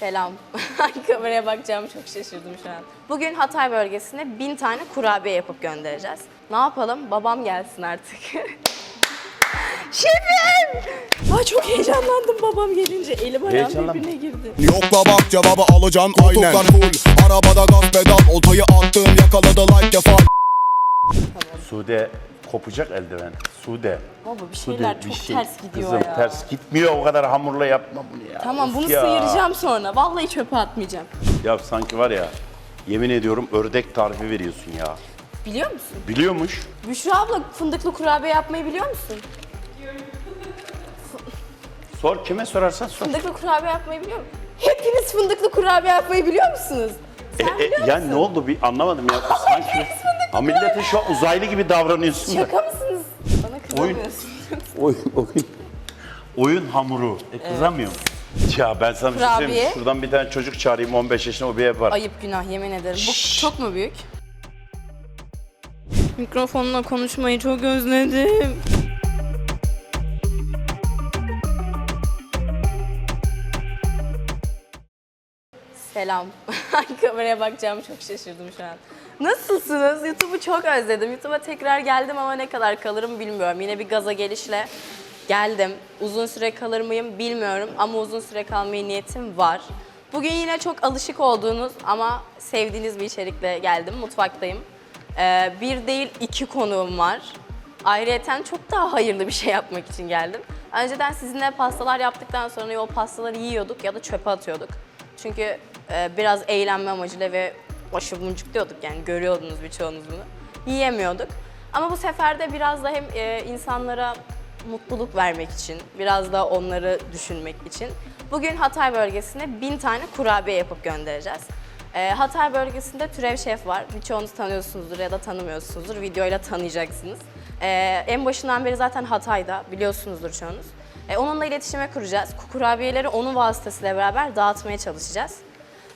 Selam. Kameraya bakacağım çok şaşırdım şu an. Bugün Hatay bölgesine bin tane kurabiye yapıp göndereceğiz. Ne yapalım? Babam gelsin artık. Şefim! Ay çok heyecanlandım babam gelince. Elim ayağım Heyecanlanma. birbirine girdi. Yokla bak cevabı alacaksın aynen full Arabada gaz pedal oltayı attım yakaladı like defal Sude kopacak eldiven. Sude. Baba bir Sude, şeyler bir çok şey- ters gidiyor Kızım ya. ters gitmiyor o kadar hamurla yapma bunu ya. Tamam Of bunu ya. sıyıracağım sonra. Vallahi çöpe atmayacağım. Ya sanki var ya yemin ediyorum ördek tarifi veriyorsun ya. Biliyor musun? Biliyormuş. Büşra abla fındıklı kurabiye yapmayı biliyor musun? Sor kime sorarsan sor. Fındıklı kurabiye yapmayı biliyor musun? Hepiniz fındıklı kurabiye yapmayı biliyor musunuz? E, Sen e, biliyor ya musun? ne oldu bir anlamadım ya. Sanki ha, millete şu an uzaylı gibi davranıyorsun da. Şaka mısınız? Bana kızamıyorsun. Oyun, oyun. Oyun hamuru. E kızamıyorum. Ya ben sana bir şey söyleyeyim. mi? Kurabiye. Şuradan bir tane çocuk çağırayım 15 yaşında o bir ev var. Ayıp günah yemin ederim. Bu çok mu büyük? Mikrofonla konuşmayı çok özledim. Selam. Kameraya bakacağım çok şaşırdım şu an. Nasılsınız? YouTube'u çok özledim. YouTube'a tekrar geldim ama ne kadar kalırım bilmiyorum. Yine bir gaza gelişle geldim. Uzun süre kalır mıyım bilmiyorum ama uzun süre kalmaya niyetim var. Bugün yine çok alışık olduğunuz ama sevdiğiniz bir içerikle geldim. Mutfaktayım. Ee, bir değil iki konuğum var. Ayrıyeten çok daha hayırlı bir şey yapmak için geldim. Önceden sizinle pastalar yaptıktan sonra o pastaları yiyorduk ya da çöpe atıyorduk. Çünkü e, biraz eğlenme amacıyla ve başı buncuk diyorduk yani görüyordunuz birçoğunuz bunu. Yiyemiyorduk. Ama bu sefer de biraz da hem e, insanlara mutluluk vermek için, biraz da onları düşünmek için bugün Hatay bölgesine bin tane kurabiye yapıp göndereceğiz. E, Hatay bölgesinde Türev Şef var. Birçoğunuz tanıyorsunuzdur ya da tanımıyorsunuzdur. Videoyla tanıyacaksınız. E, en başından beri zaten Hatay'da biliyorsunuzdur çoğunuz. E, onunla iletişime kuracağız. Kurabiyeleri onun vasıtasıyla beraber dağıtmaya çalışacağız.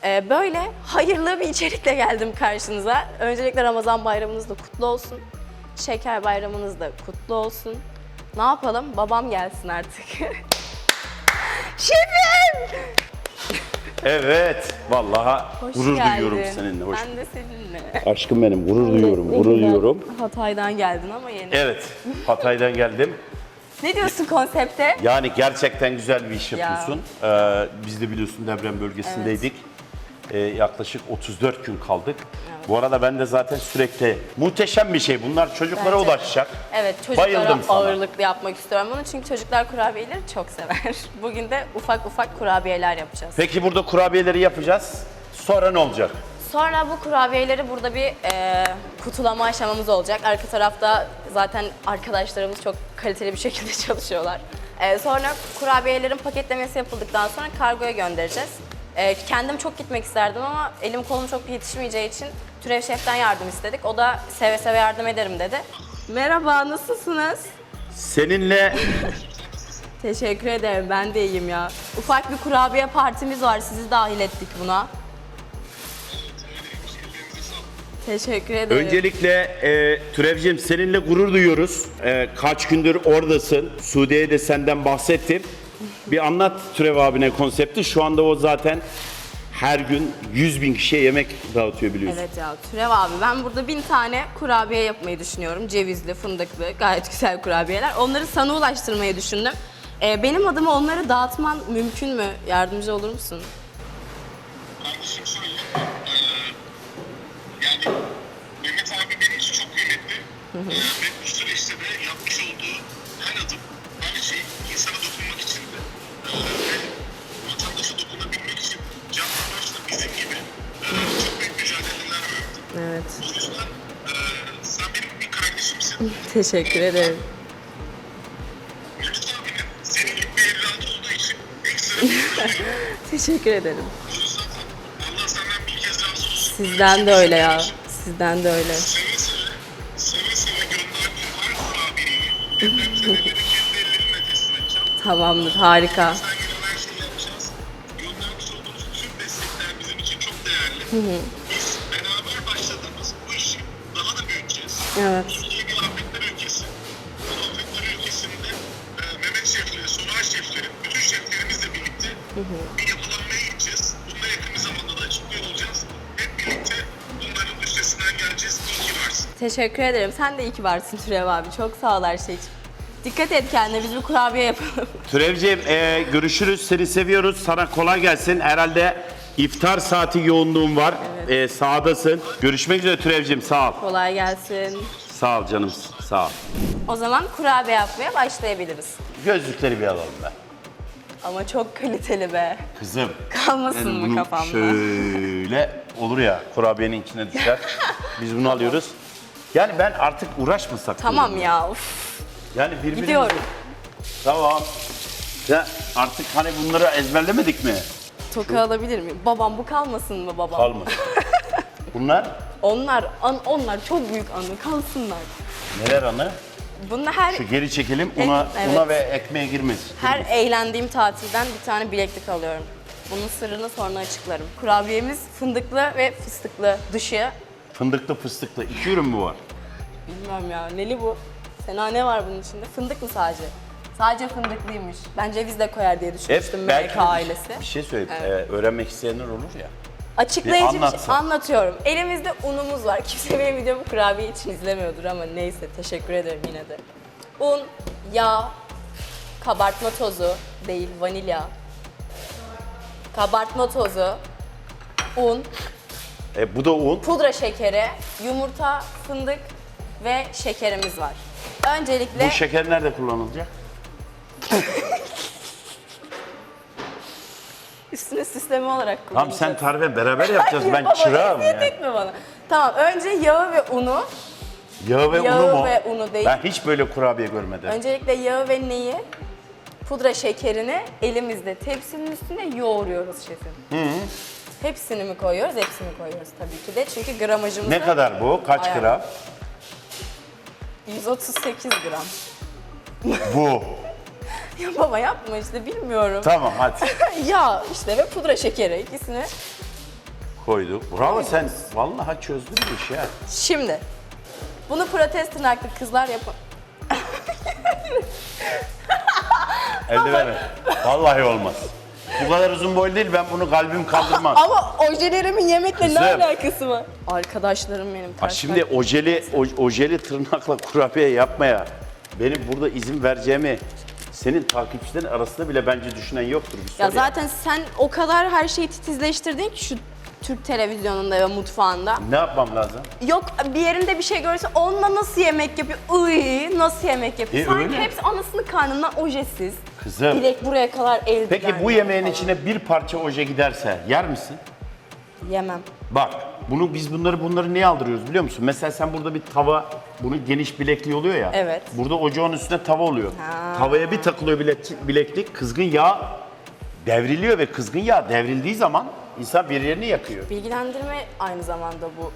E, böyle hayırlı bir içerikle geldim karşınıza. Öncelikle Ramazan bayramınız da kutlu olsun. Şeker bayramınız da kutlu olsun. Ne yapalım? Babam gelsin artık. Şefim! Evet. Vallahi Hoş gurur geldin. duyuyorum seninle. Hoş. Ben de seninle. Aşkım benim gurur duyuyorum. Gurur duyuyorum. Hatay'dan geldin ama yeni. Evet. Hatay'dan geldim. Ne diyorsun konsepte? Yani gerçekten güzel bir iş Ya. yapıyorsun. Ee, biz de biliyorsun deprem bölgesindeydik. Ee, yaklaşık 34 gün kaldık. Bu arada ben de zaten sürekli muhteşem bir şey. Bunlar çocuklara Bence de. ulaşacak. Evet çocuklara Bayıldım sana. ağırlıklı yapmak istiyorum bunu çünkü çocuklar kurabiyeleri çok sever. Bugün de ufak ufak kurabiyeler yapacağız. Peki burada kurabiyeleri yapacağız. Sonra ne olacak? Sonra bu kurabiyeleri burada bir e, kutulama aşamamız olacak. Arka tarafta zaten arkadaşlarımız çok kaliteli bir şekilde çalışıyorlar. E, sonra kurabiyelerin paketlemesi yapıldıktan sonra kargoya göndereceğiz. E, kendim çok gitmek isterdim ama elim kolum çok yetişmeyeceği için Türev Şef'ten yardım istedik. O da seve seve yardım ederim dedi. Merhaba, nasılsınız? Seninle Teşekkür ederim, ben de iyiyim ya. Ufak bir kurabiye partimiz var, sizi dahil ettik buna. Teşekkür ederim. öncelikle e, Türevciğim seninle gurur duyuyoruz. E, kaç gündür oradasın. Sude'ye de senden bahsettim. Bir anlat Türev abine konsepti. Şu anda o zaten her gün 100 bin kişiye yemek dağıtıyor biliyorsun. Evet ya Türev abi ben burada bin tane kurabiye yapmayı düşünüyorum. Cevizli, fındıklı, gayet güzel kurabiyeler. Onları sana ulaştırmayı düşündüm. Ee, benim adıma onları dağıtman mümkün mü? Yardımcı olur musun? Kardeşim şöyle, eee, yani Mehmet abi benim için çok kıymetli Eee, ve bu süreçte de yapmış olduğu vatandaşa dokunabilmek için canlı başla bizim gibi çok büyük mücadeleler verdi. Evet. O yüzden sen benim bir kardeşimsin. Teşekkür ederim. Mehmet abinin senin gibi bir evladı olduğu için ekstra bir duyuyorum. Teşekkür ederim. O yüzden Allah senden bir kez razı olsun. Sizden de öyle ya. Sizden de öyle. Seve seve, seve seve gönderdiğin her kurabiyeyi depremzedelerin kendi ellerimle teslim edeceğim. Tamamdır, harika. Hı-hı. Biz beraber başladığımız bu işi daha da büyüteceğiz. Evet. Türkiye bir afetler ülkesi. Bu afetler ülkesinde e, Mehmet Şef'le, Sunay Şef'le, bütün şeflerimizle birlikte Hı-hı. bir yapılanmaya gideceğiz. Bunu da yakın bir zamanda da açıklıyor olacağız. Hep birlikte bunların üstesinden geleceğiz. İyi ki varsın. Teşekkür ederim. Sen de iyi ki varsın Türev abi. Çok sağ ol her şey için. Dikkat et kendine biz bir kurabiye yapalım. Türevciğim e, görüşürüz. Seni seviyoruz. Sana kolay gelsin. Herhalde iftar saati yoğunluğun var. E, sahadasın. Görüşmek üzere Türevciğim. Sağ ol. Kolay gelsin. Sağ ol canım. Sağ ol. O zaman kurabiye yapmaya başlayabiliriz. Gözlükleri bir alalım be. Ama çok kaliteli be. Kızım. Kalmasın mı kafamda? Şöyle olur ya kurabiyenin içine düşer. Biz bunu alıyoruz. Yani ben artık uğraşmasak. Tamam diyorum. ya. Uf. Yani birbirimizi... Gidiyorum. Tamam. Ya artık hani bunları ezberlemedik mi? Toka alabilir miyim? Babam bu kalmasın mı babam? Kalmadı. Bunlar Onlar an, onlar çok büyük anı kalsınlar. neler anı? Bunlar her Şu geri çekelim. Ek- Una, evet. una ve ekmeğe girmesin. her eğlendiğim tatilden bir tane bileklik alıyorum. Bunun sırrını sonra açıklarım. Kurabiyemiz fındıklı ve fıstıklı. Dışı Fındıklı fıstıklı. İki ürün mü var? bilmem ya neli bu? Sena ne var bunun içinde? Fındık mı sadece? Sadece fındıklıymış. Ben ceviz de koyar diye düşünmüştüm Hep MK bir- ailesi. Bir şey söyle. Evet. Ee, öğrenmek isteyenler olur ya. Açıklayıcı Bir bir şey anlatıyorum. Elimizde unumuz var. Kimse benim videomu kurabiye için izlemiyordur ama neyse teşekkür ederim yine de. Un, yağ, kabartma tozu değil vanilya. Kabartma tozu, un, E, bu da un. pudra şekeri, yumurta, fındık ve şekerimiz var. Öncelikle Bu şeker nerede kullanılacak? Üstüne sistemi olarak Tamam kullanacağız. sen tarife beraber yapacağız. ben Baba, çırağım eziyet yani. etme bana. Tamam önce yağı ve unu Yağı ve Yağı unu mu? ve unu değil. Ben hiç böyle kurabiye görmedim. Öncelikle yağı ve neyi, pudra şekerini elimizde tepsinin üstüne yoğuruyoruz şefim. Hepsini mi koyuyoruz? Hepsini koyuyoruz tabii ki de. Çünkü gramajımız Ne da kadar bu? Kaç Ayar. gram? 138 gram. Bu. Ya baba yapma işte bilmiyorum. Tamam hadi. Yağ işte ve pudra şekeri ikisini. Koyduk. Bravo sen vallahi çözdün bu işi ha. Şimdi bunu protest tırnaklı kızlar yapın. Eldiveni. Vallahi olmaz. Bu kadar uzun boylu değil ben bunu kalbim kaldırmaz. Ama ojelerimin yemekle ne Kızım. alakası var? Arkadaşlarım benim. Ha ters şimdi ojeli o- ojeli tırnakla kurabiye yapmaya benim burada izin vereceğimi senin takipçilerin arasında bile bence düşünen yoktur. Bir Ya sor zaten sen o kadar her şeyi titizleştirdin ki şu Türk televizyonunda ve mutfağında. Ne yapmam lazım? Yok bir yerinde bir şey görse onunla nasıl yemek yapıyor? Iy, nasıl yemek yapıyor? E, Sanki öyle. hepsi anasının karnından ojesiz. Kızım. Bilek buraya kadar eldiven. Peki bu yemeğin falan. içine bir parça oje giderse yer misin? Yemem. Bak bunu biz bunları bunları niye aldırıyoruz biliyor musun? Mesela sen burada bir tava, bunun geniş bilekliği oluyor ya. Evet. Burada ocağın üstüne tava oluyor. Ha. Tavaya bir takılıyor bilek- bileklik, kızgın yağ devriliyor ve kızgın yağ devrildiği zaman insan bir yerini yakıyor. Bilgilendirme aynı zamanda bu.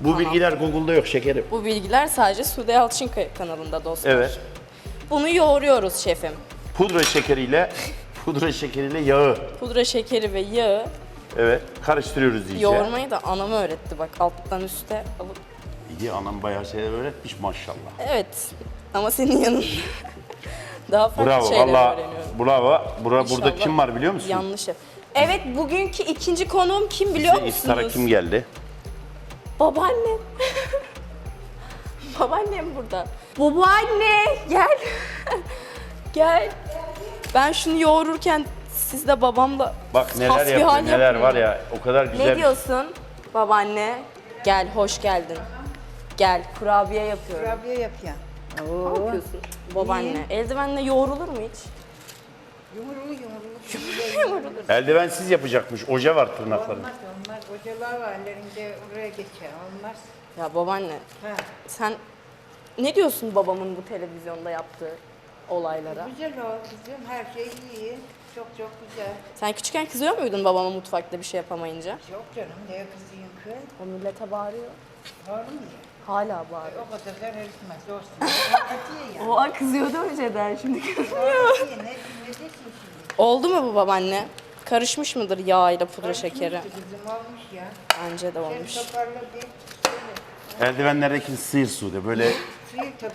Bu bilgiler Google'da yok şekerim. Bu bilgiler sadece Sude Yalçın kanalında dostlar. Evet. Bunu yoğuruyoruz şefim. Pudra şekeriyle pudra şekeriyle yağı Pudra şekeri ve yağı evet karıştırıyoruz iyice. yoğurmayı da anam öğretti bak alttan üste alıp. İyi anam bayağı şeyler öğretmiş maşallah. Evet ama senin yanında daha farklı Bravo şeyler valla öğreniyorum. bravo. Bura, burada İnşallah kim var biliyor musun? Yanlış. Evet bugünkü ikinci konuğum kim biliyor Bize musunuz? kim geldi? Babaannem. Babaannem burada. Babaanne gel. gel. Ben şunu yoğururken siz de babamla Bak neler hasbihal yapıyor, neler yapın. var ya. O kadar güzel. Ne diyorsun babaanne? Gel, hoş geldin. Gel, kurabiye yapıyorum. Kurabiye yapıyorsun. Ne yapıyorsun babaanne? Eldivenle yoğrulur mu hiç? Yumurulu yumurulu. Eldivensiz yapacakmış. Oje var tırnaklarında. Olmaz olmaz. Hocalar var ellerinde oraya geçer. Olmaz. Ya babaanne, Ha. sen ne diyorsun babamın bu televizyonda yaptığı olaylara? Güzel o kızım. Her şey iyi. Çok çok güzel. Sen küçükken kızıyor muydun babama mutfakta bir şey yapamayınca? Yok canım. Neye kızıyım kız? O millete bağırıyor. Var mı? Hala bağırıyor. O kadar da eritmez. Olsun. Katiye ya. Oha kızıyordu önceden şimdi Katiye ne, ne desin şimdi? Oldu mu bu babaanne? Karışmış mıdır yağ ile pudra şekeri? Kızım olmuş ya. Bence de Sen olmuş. toparla bir. Eldivenlerdeki sıyır Sude. Böyle Suyu tabii.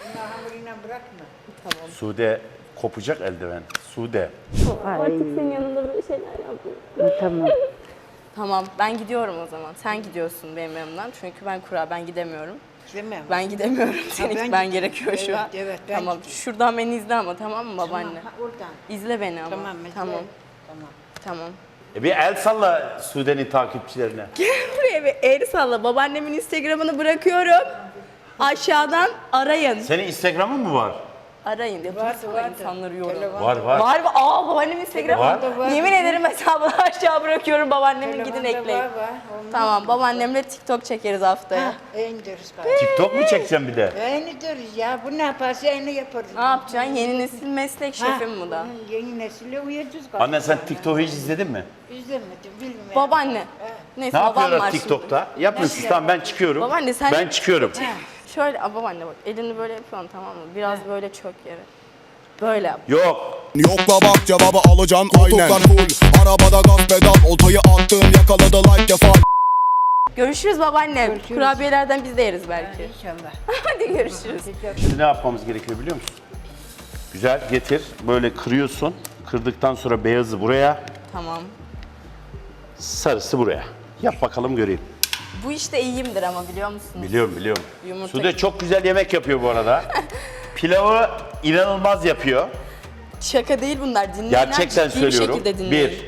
Bunu hamuruyla bırakma. Sude kopacak eldiven. Sude. Artık senin yanında böyle şeyler yapmıyorum. Tamam. Tamam ben gidiyorum o zaman. Sen gidiyorsun benim yanımdan. Çünkü ben kura ben gidemiyorum. Demem. Ben gidemiyorum. Senin ben gitmen gid- gerekiyor şu Evet, an. evet, ben Tamam. gideyim. Şuradan beni izle ama tamam mı babaanne? Tamam, ha, oradan. İzle beni ama. Tamam. izle. Tamam. Tamam. Tamam. E bir el salla Sude'nin takipçilerine. Buraya bir el salla. Babaannemin Instagram'ını bırakıyorum. Aşağıdan arayın. Senin Instagram'ın mı var? Arayın. Ya, Vardı, dursana vardı. insanları yorum. Var var. Var mı? Aa babaannemin Instagram'ı. Var. Var. Yemin ederim hesabını aşağı bırakıyorum babaannemin gidin ekleyin. Var, var. Tamam babaannemle TikTok çekeriz haftaya. Ha, indiririz galiba. TikTok mu çekeceğim bir de? E, indiririz ya. Bu ne yaparsa onu yaparız. Ne yapacaksın? Yeni nesil meslek şefim bu da. Yeni nesile uyacağız galiba. Anne sen TikTok'u hiç izledin mi? İzlemedim, bilmiyorum. Babaanne. Neyse Ne var yapıyorlar. TikTok'ta? Yapın siz tamam ben çıkıyorum. Babaanne sen- Ben çıkıyorum. Şöyle aa, babaanne bak elini böyle yapıyorsun tamam mı? Biraz böyle çök yere. Böyle yap. Yok. Yokla bak cevabı alacaksın aynen Koltuklar full Arabada gaz pedal Oltayı attım yakaladı like defal Görüşürüz babaanne. Görüşürüz. Kurabiyelerden biz de yeriz belki. İnşallah. Hadi görüşürüz. Şimdi ne yapmamız gerekiyor biliyor musun? Güzel getir. Böyle kırıyorsun. Kırdıktan sonra beyazı buraya, Tamam. sarısı buraya. Yap bakalım göreyim. Bu işte iyiyimdir ama biliyor musunuz? Biliyorum biliyorum. Yumurta- Sude çok güzel yemek yapıyor bu arada. Pilavı inanılmaz yapıyor. Şaka değil bunlar. Dinleyenler Gerçekten bir söylüyorum. dinleyin. Bir,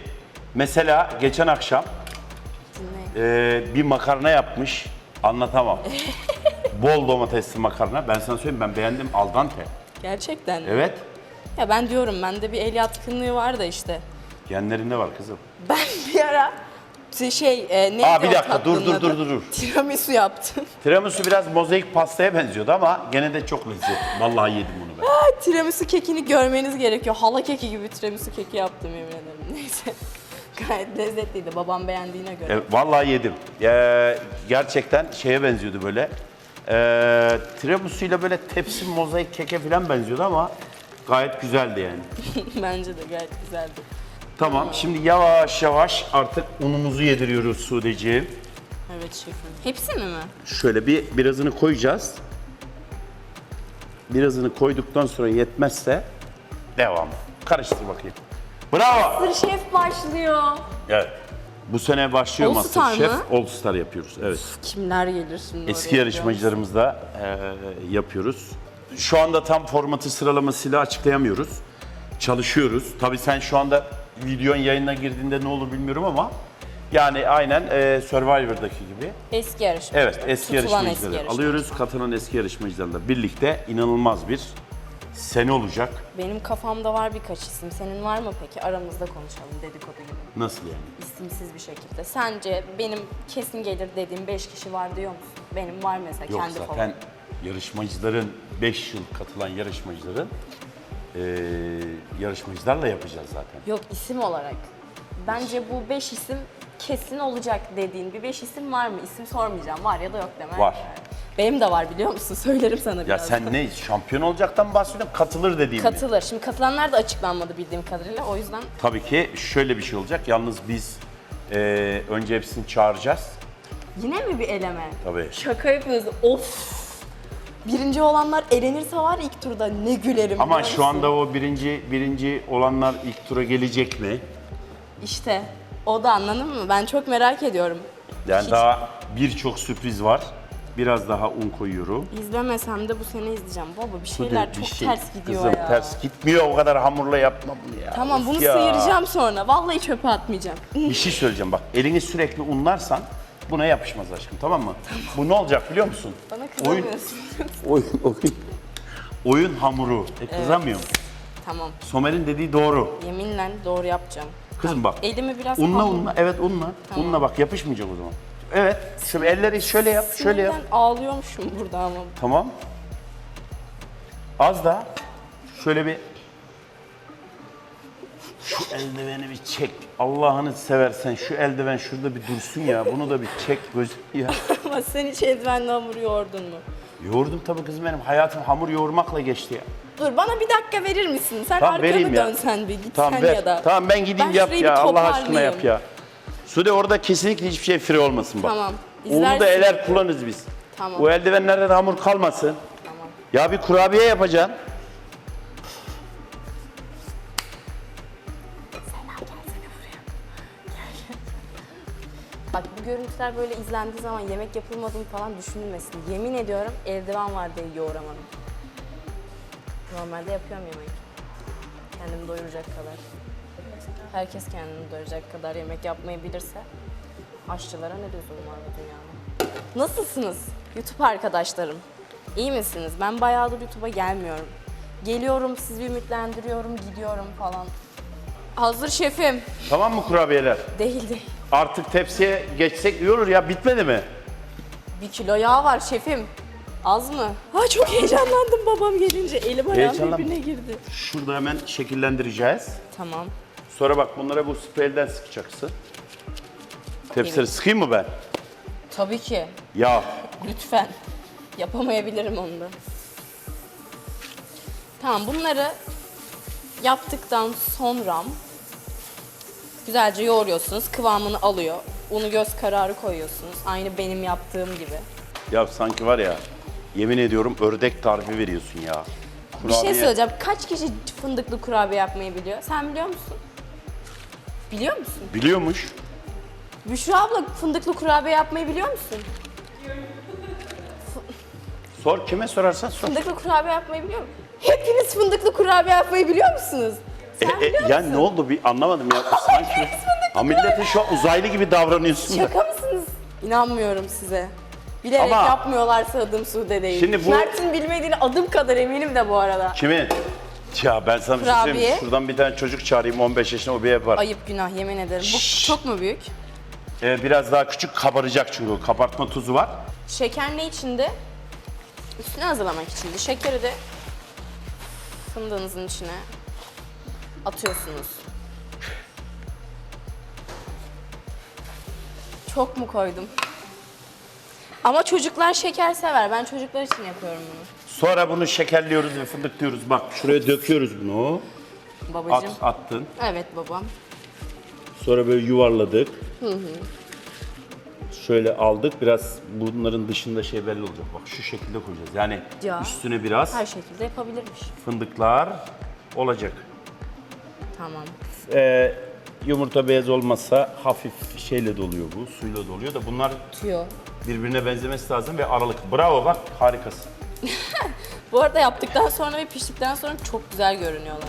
mesela geçen akşam Dinleyin. e, bir makarna yapmış. Anlatamam. Bol domatesli makarna. Ben sana söyleyeyim ben beğendim. Al dente. Gerçekten. Evet. Ya ben diyorum bende bir el yatkınlığı var da işte. Genlerinde var kızım. Ben bir ara şey e, neydi Aa, bir dakika, dur, dur, dur, dur, dur. Tiramisu yaptım. Tiramisu biraz mozaik pastaya benziyordu ama gene de çok lezzetli. Vallahi yedim bunu ben. Ay, tiramisu kekini görmeniz gerekiyor. Hala keki gibi tiramisu keki yaptım yemin ederim. Neyse. Gayet lezzetliydi babam beğendiğine göre. E, vallahi yedim. E, gerçekten şeye benziyordu böyle. E, tiramisu'yla böyle tepsi mozaik keke falan benziyordu ama gayet güzeldi yani. Bence de gayet güzeldi. Tamam şimdi yavaş yavaş artık unumuzu yediriyoruz Sudeciğim. Evet şefim. Hepsini mi? Şöyle bir birazını koyacağız. Birazını koyduktan sonra yetmezse devam. Karıştır bakayım. Bravo. Sır şef başlıyor. Evet. Bu sene başlıyor All Star Masterchef. mı? All Star yapıyoruz. Evet. Kimler gelir şimdi Eski oraya? yarışmacılarımızla e, yapıyoruz. Şu anda tam formatı sıralamasıyla açıklayamıyoruz. Çalışıyoruz. Tabii sen şu anda videonun yayına girdiğinde ne olur bilmiyorum ama yani aynen e, Survivor'daki gibi. Eski yarışmacılar. Evet, eski Tutulan eski yarışmacıları yarışmacılar. alıyoruz. Katılan eski yarışmacılarla birlikte inanılmaz bir sene olacak. Benim kafamda var birkaç isim. Senin var mı peki? Aramızda konuşalım dedikodu gibi. Nasıl yani? İsimsiz bir şekilde. Sence benim kesin gelir dediğim 5 kişi var diyor musun? Benim var mesela Yok kendi zaten favorim. yarışmacıların 5 yıl katılan yarışmacıların e, yarışmacılarla yapacağız zaten. Yok isim olarak. Bence bu 5 isim kesin olacak dediğin bir 5 isim var mı? İsim sormayacağım. Var ya da yok deme. Var. Benim de var biliyor musun? Söylerim sana Ya biraz. sen ne şampiyon olacaktan bahsediyorsun katılır dediğim mi? Katılır. Şimdi katılanlar da açıklanmadı bildiğim kadarıyla. O yüzden Tabii ki şöyle bir şey olacak. Yalnız biz e, önce hepsini çağıracağız. yine mi bir eleme? Tabii. Şaka yapıyoruz. Of. Birinci olanlar elenirse var ya ilk turda ne gülerim. Ama biliyor şu musun? anda o birinci birinci olanlar ilk tura gelecek mi? İşte o da anladın mı? Ben çok merak ediyorum. Yani Hiç daha birçok sürpriz var. Biraz daha un koyuyorum. izlemesem de bu sene izleyeceğim. Baba bir şeyler bir çok şey- ters gidiyor Kızım ya. ters gitmiyor o kadar hamurla yapma bunu ya. Tamam Of bunu ya. sıyıracağım sonra. Vallahi çöpe atmayacağım. Bir şey söyleyeceğim bak elini sürekli unlarsan buna yapışmaz aşkım tamam mı? Bu ne olacak biliyor musun? Bana Oyun, kızamıyorsun. oyun, oyun, oyun hamuru. E, kızamıyorum. tamam. Somer'in dediği doğru. Yeminle doğru yapacağım. Kızım bak. Elimi biraz Unla unla. Evet unla. Unla bak yapışmayacak o zaman. Evet. Şimdi elleri şöyle yap, şöyle yap. Sinirden ağlıyormuşum burada ama. Tamam. Az daha. Şöyle bir şu eldiveni bir çek. Allah'ını seversen şu eldiven şurada bir dursun ya. Bunu da bir çek gözüm ya. Ama sen hiç eldivenle hamur yoğurdun mu? Yoğurdum tabii kızım benim. Hayatım hamur yoğurmakla geçti ya. Dur bana bir dakika verir misin? Sen Tamam, arkanı vereyim ya. dönsen bir gitsen Tamam ver. ya da. Tamam ben gideyim Ben yap şurayı ya. bir Allah aşkına toparlayayım. yap ya. Sude orada kesinlikle hiçbir şey free olmasın bak. Tamam, Onu da eler kullanırız biz. Tamam. O eldivenlerde de hamur kalmasın. Tamam. Ya bir kurabiye yapacaksın. Görüntüler böyle izlendiği zaman yemek yapılmadığını falan düşünülmesin. Yemin ediyorum eldiven var diye yoğuramadım. Normalde yapıyorum yemek. Kendimi doyuracak kadar. Herkes kendini doyuracak kadar yemek yapmayı bilirse aşçılara ne lüzum var bu dünyada? Nasılsınız YouTube arkadaşlarım? İyi misiniz? Ben bayağıdır YouTube'a gelmiyorum. Geliyorum, sizi ümitlendiriyorum, gidiyorum falan. Hazır şefim. Tamam mı kurabiyeler? Değil değil. Artık tepsiye geçsek iyi olur ya bitmedi mi? Bir kilo yağ var şefim. Az mı? Ha çok heyecanlandım babam gelince. Elim ayağım Heyecanlan- birbirine girdi. Şurada hemen şekillendireceğiz. Tamam. Sonra bak bunlara bu spreyden sıkacaksın. Tepsileri sıkayım mı ben? Tabii ki. Ya Lütfen. Yapamayabilirim onu da. Tamam bunları yaptıktan sonra güzelce yoğuruyorsunuz. Kıvamını alıyor. Unu göz kararı koyuyorsunuz. Aynı benim yaptığım gibi. ya sanki var ya yemin ediyorum ördek tarifi veriyorsun ya. Bir şey Kurabiye- söyleyeceğim. Kaç kişi fındıklı kurabiye yapmayı biliyor? Sen biliyor musun? Biliyor musun? Biliyormuş. Büşra abla fındıklı kurabiye yapmayı biliyor musun? Sor kime sorarsan sor. Fındıklı kurabiye yapmayı biliyor musun? Hepiniz fındıklı kurabiye yapmayı biliyor musunuz? Sen E, e, biliyor ya musun? ne oldu bir anlamadım ya. Sanki ha millete şu an uzaylı gibi davranıyorsun da. Şaka mısınız? İnanmıyorum size. Bilerek Ama- yapmıyorlarsa adım Sude değil. Şimdi bu- Mert'in bilmediğini adım kadar eminim de bu arada. Kimin? Ya ben sana bir şey söyleyeyim. Şuradan bir tane çocuk çağırayım 15 yaşında o bir yapar. Ayıp günah yemin ederim. Bu Şşş. çok mu büyük? Ee, biraz daha küçük kabaracak çünkü o kabartma tuzu var. Şeker ne içinde? Üstüne hazırlamak içinde. Şekeri de fındığınızın içine atıyorsunuz. Çok mu koydum? Ama çocuklar şeker sever. Ben çocuklar için yapıyorum bunu. Sonra bunu şekerliyoruz ve fındıklıyoruz. Bak şuraya döküyoruz bunu. At, Babacığım. attın. Evet babam. Sonra böyle yuvarladık. Şöyle aldık. Biraz bunların dışında şey belli olacak. Bak şu şekilde koyacağız. Yani Ya. üstüne biraz Her şekilde yapabilirmiş. fındıklar olacak. Tamam. Ee, yumurta beyaz olmazsa hafif şeyle doluyor bu. Suyla doluyor da bunlar Tüyo. birbirine benzemesi lazım ve aralık. Bravo bak harikasın. Bu arada yaptıktan sonra ve piştikten sonra çok güzel görünüyorlar.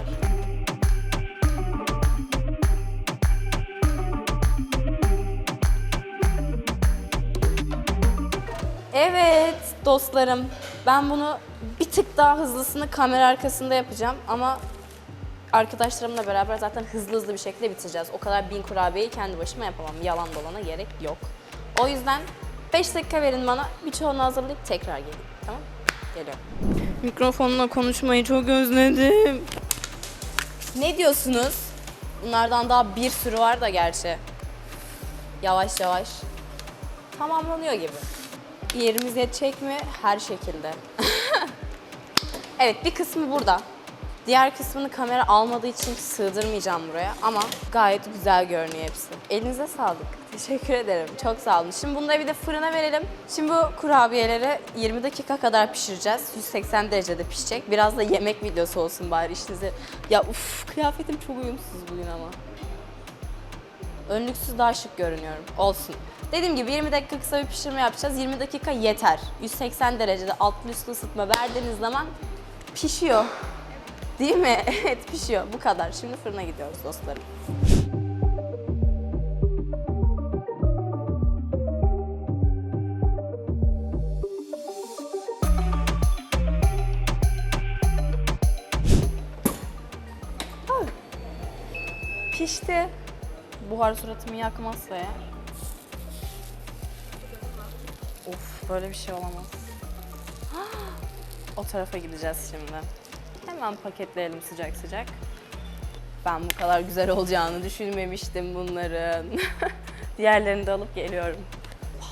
Evet dostlarım. Ben bunu bir tık daha hızlısını kamera arkasında yapacağım ama arkadaşlarımla beraber zaten hızlı hızlı bir şekilde bitireceğiz. O kadar bin kurabiyeyi kendi başıma yapamam. Yalan dolana gerek yok. O yüzden 5 dakika verin bana. Birçoğunu hazırlayıp tekrar geleyim. Tamam Geliyorum. Mikrofonla konuşmayı çok özledim. Ne diyorsunuz? Bunlardan daha bir sürü var da gerçi. Yavaş yavaş tamamlanıyor gibi. Yerimiz yetecek mi? Her şekilde. evet bir kısmı burada. Diğer kısmını kamera almadığı için sığdırmayacağım buraya ama gayet güzel görünüyor hepsi. Elinize sağlık. Teşekkür ederim. Çok sağ olun. Şimdi bunları bir de fırına verelim. Şimdi bu kurabiyeleri 20 dakika kadar pişireceğiz. 180 derecede pişecek. Biraz da yemek videosu olsun bari işinize. Ya uf kıyafetim çok uyumsuz bugün ama. Önlüksüz daha şık görünüyorum. Olsun. Dediğim gibi 20 dakika kısa bir pişirme yapacağız. 20 dakika yeter. 180 derecede altlı üstlü ısıtma verdiğiniz zaman pişiyor. Değil mi? Evet pişiyor. Bu kadar. Şimdi fırına gidiyoruz dostlarım. Ah. Pişti. Buhar suratımı yakmazsa ya. Of böyle bir şey olamaz. O tarafa gideceğiz şimdi. Hemen paketleyelim sıcak sıcak. Ben bu kadar güzel olacağını düşünmemiştim bunların. Diğerlerini de alıp geliyorum.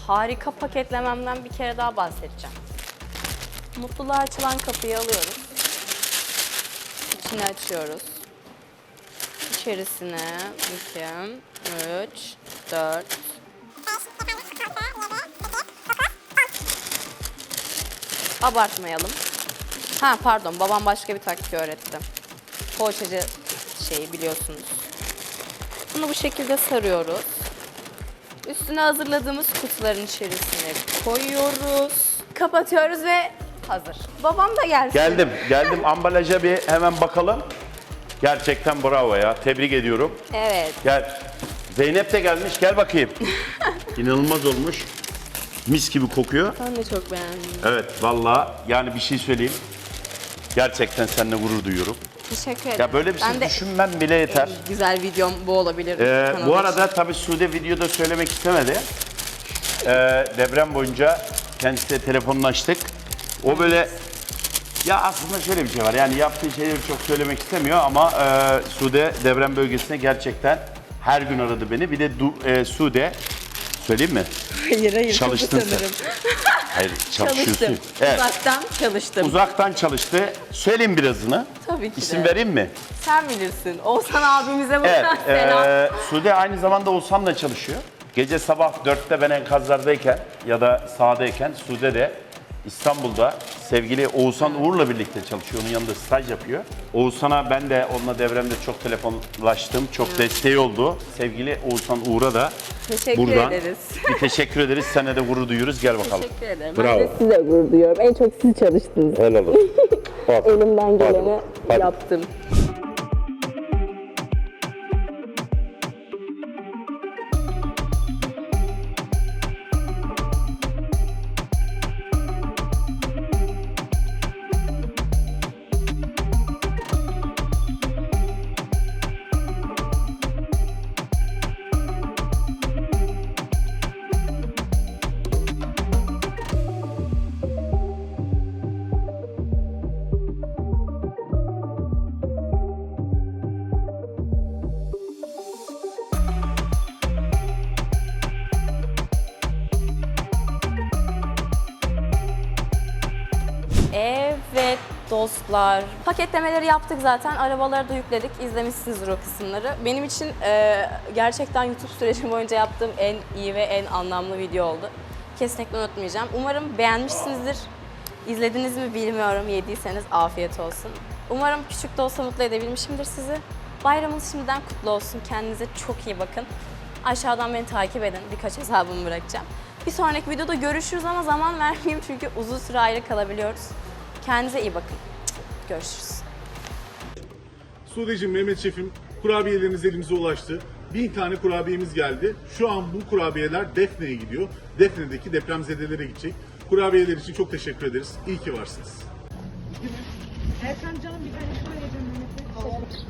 Harika paketlememden bir kere daha bahsedeceğim. Mutluluğa açılan kapıyı alıyoruz. İçini açıyoruz. İçerisine 2, 3, 4, Abartmayalım. Ha pardon babam başka bir taktik öğretti. Poğaçacı şeyi biliyorsunuz. Bunu bu şekilde sarıyoruz. Üstüne hazırladığımız kutuların içerisine koyuyoruz. Kapatıyoruz ve hazır. Babam da gelsin. Geldim, geldim. Ambalaja bir hemen bakalım. Gerçekten bravo ya. Tebrik ediyorum. Evet. Gel. Zeynep de gelmiş. Gel bakayım. İnanılmaz olmuş. Mis gibi kokuyor. Ben de çok beğendim. Evet vallahi yani bir şey söyleyeyim. Gerçekten seninle gurur duyuyorum. Teşekkür ederim. Ya böyle bir şey ben de düşünmem bile yeter. güzel videom bu olabilir. Ee, bu arada tabii Sude videoda söylemek istemedi. Ee, deprem boyunca kendisiyle telefonunu açtık. O böyle ya aslında şöyle bir şey var yani yaptığı şeyleri çok söylemek istemiyor ama e, Sude deprem bölgesine gerçekten her gün aradı beni. Bir de Du- e, Sude söyleyeyim mi? hayır hayır Çalıştın sen. Hayır çalışıyorsun. Çalıştım. Evet. Uzaktan çalıştım. Uzaktan çalıştı. Söyleyeyim birazını. Tabii ki İsim de. vereyim mi? Sen bilirsin. Oğuzhan abimize Evet. buradan selam. eee, Sude aynı zamanda Oğuzhan'la çalışıyor. Gece sabah 4'te ben enkazlardayken ya da sahadayken Sude de İstanbul'da sevgili Oğuzhan Uğur'la birlikte çalışıyor. Onun yanında staj yapıyor. Oğuzhan'a ben de onunla devremde çok telefonlaştım. Çok desteği oldu. Sevgili Oğuzhan Uğur'a da Teşekkür buradan ederiz. bir teşekkür ederiz. Seninle de gurur duyuyoruz. Gel bakalım. Teşekkür ederim. Bravo. Ben de size gurur duyuyorum. En çok siz çalıştınız. Helal olsun. Elimden geleni Hadi, hadi. yaptım. Evet dostlar. Paketlemeleri yaptık zaten. Arabaları da yükledik. İzlemişsinizdir o kısımları. Benim için e, gerçekten YouTube süreci boyunca yaptığım en iyi ve en anlamlı video oldu. Kesinlikle unutmayacağım. Umarım beğenmişsinizdir. İzlediniz mi bilmiyorum. Yediyseniz afiyet olsun. Umarım küçük de olsa mutlu edebilmişimdir sizi. Bayramınız şimdiden kutlu olsun. Kendinize çok iyi bakın. Aşağıdan beni takip edin. Birkaç hesabımı bırakacağım. Bir sonraki videoda görüşürüz ama zaman vermeyeyim çünkü uzun süre ayrı kalabiliyoruz. Kendinize iyi bakın. Görüşürüz. Sudeciğim, Mehmet Şef'im kurabiyeleriniz elimize ulaştı. Bin tane kurabiyemiz geldi. Şu an bu kurabiyeler Defne'ye gidiyor. Defne'deki depremzedelere gidecek. Kurabiyeler için çok teşekkür ederiz. İyi ki varsınız. Erkan canım bir tane şöyle canım.